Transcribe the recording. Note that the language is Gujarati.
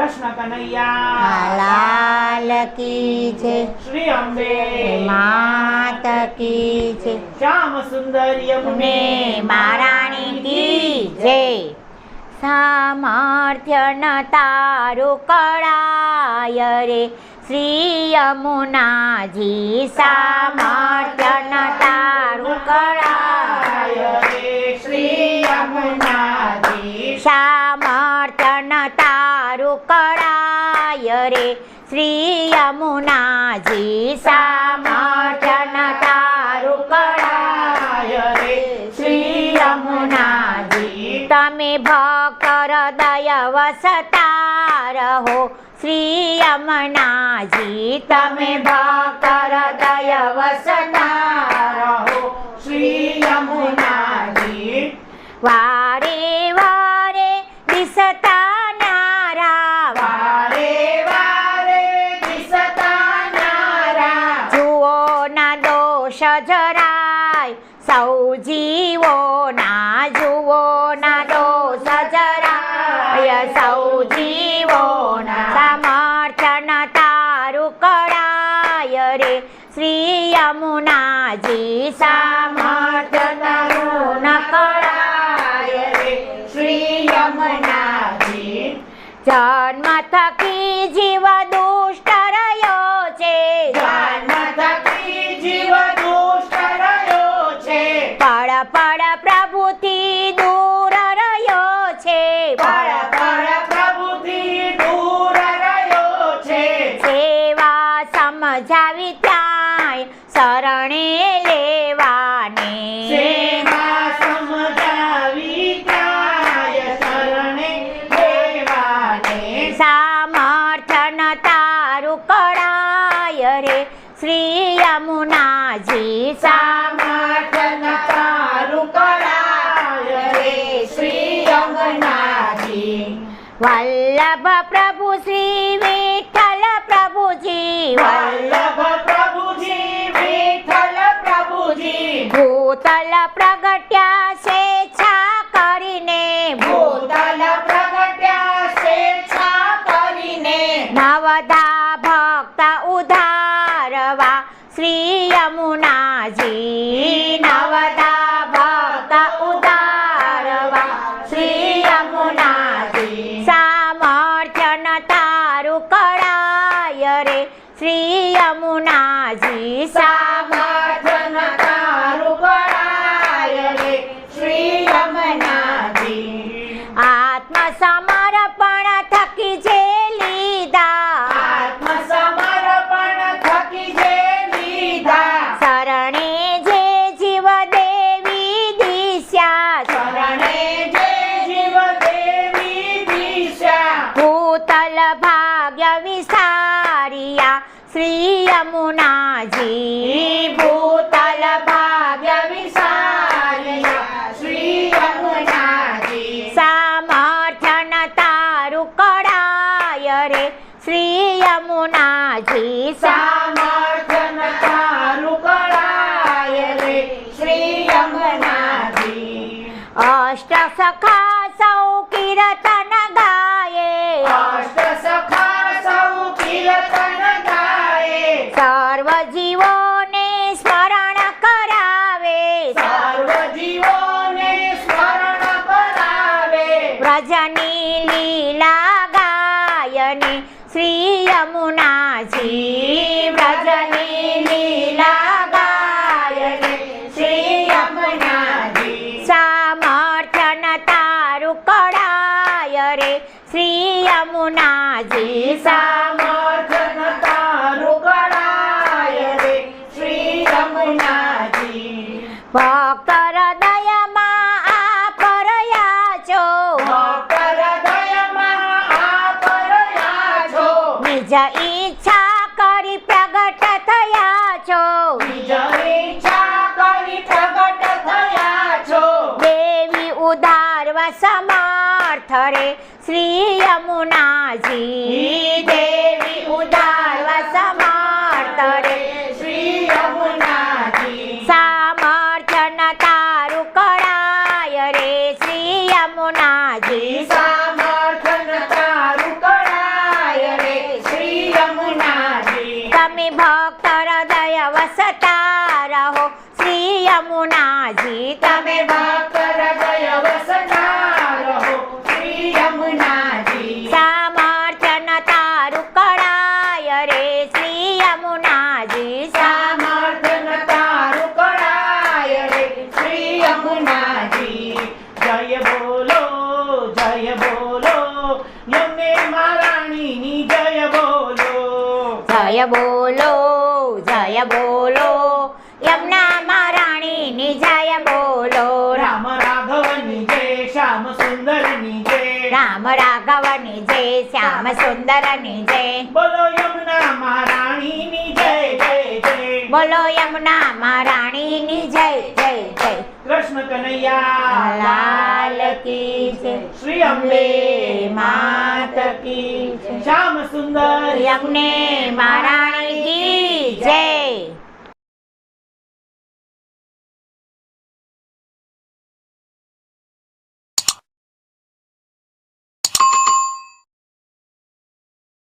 કનૈયા લાલ કી છે શ્રી અંબે માત કી છે શ્યામ સુંદર યમુને મહારાણી કી જય સામર્થ્ય ન તારું કળાય રે શ્રી યમુનાજી સામર્થ્ય શ્રી યમુનાજી સામર્થ્ય ન તારું કળાય રે. શ્રી યમુનાજી તમે ભકર હૃદય વસતા રહો. શ્રી યમુનાજી તમે ભકર હૃદય વસતા દોષ જરાય સૌ જીવો ના જુઓ ના દોષ જરાય સૌ જીવો સમર્થન તારું કરાય રે. શ્રી યમુનાજી સમર્થન ન કરાય રે. શ્રી યમુનાજી, જન્મ થકી જીવ દુષ્ટ રહ્યો છે જન્મ થકી જીવ દુષ્ટ રહ્યો છે પળ પળ પ્રભુથી દૂર રહ્યો છે. પળ પળ પ્રભુથી દૂર રહ્યો છે. સેવા સમજાવી ત્યાં શરણે લેવાને. સેવા સમજાવી ત્યાં શરણે લેવાને. સામર્થન તારું કળાય રે. શ્રી યમુનાજી સામર્થન વલ્લભ પ્રભુ શ્રી વિઠ્ઠલ પ્રભુજી વલ્લભ પ્રભુજી વિઠ્ઠલ પ્રભુજી ભૂતલ પ્રગટ્યા સ્વેચ્છા કરીને. ભૂતલ પ્રગટ્યા સ્વેચ્છા કરીને. નવધા ભક્ત ઉધારવા શ્રી યમુનાજી નવધા યમુનાજી સામર્થન યમુનાજી ભૂતલ ભાગ્ય વિસારિયા શ્રી યમુનાજી સામર્થ્યન તારું કડાય રે શ્રી યમુનાજી સામર્થન વ્રજની લીલા ગાયને શ્રી યમુનાજી ભજની લીલા ગાયને શ્રી યમુનાજી સામર્થન તારું કળાય રે શ્રી યમુનાજી સામર્થન તારું કરાય રે શ્રી યમુનાજી ભક્ત નિજ ઈચ્છા કરી પ્રગટ થયા છો. નિજ ઈચ્છા કરી પ્રગટ થયા છો. દેવી ઉદારવા સમર્થ રે શ્રી યમુનાજી. દેવી જય બોલો જય બોલો યમને મહારાણીની જય બોલો જય બોલો જય બોલો યમુના મહારાણીની જય બોલો રામ રાઘવની જય શ્યામ સુંદરની જય રામ રાઘવની જય શ્યામ સુંદરની જય બોલો યમુના મહારાણીની જય જય જય બોલો યમુના મહારાણીની જય જય જય કૃષ્ણ કનૈયા લાલ કી જય શ્રી અંબે માત કી શ્યામ સુંદર. યમને મહારાણી કી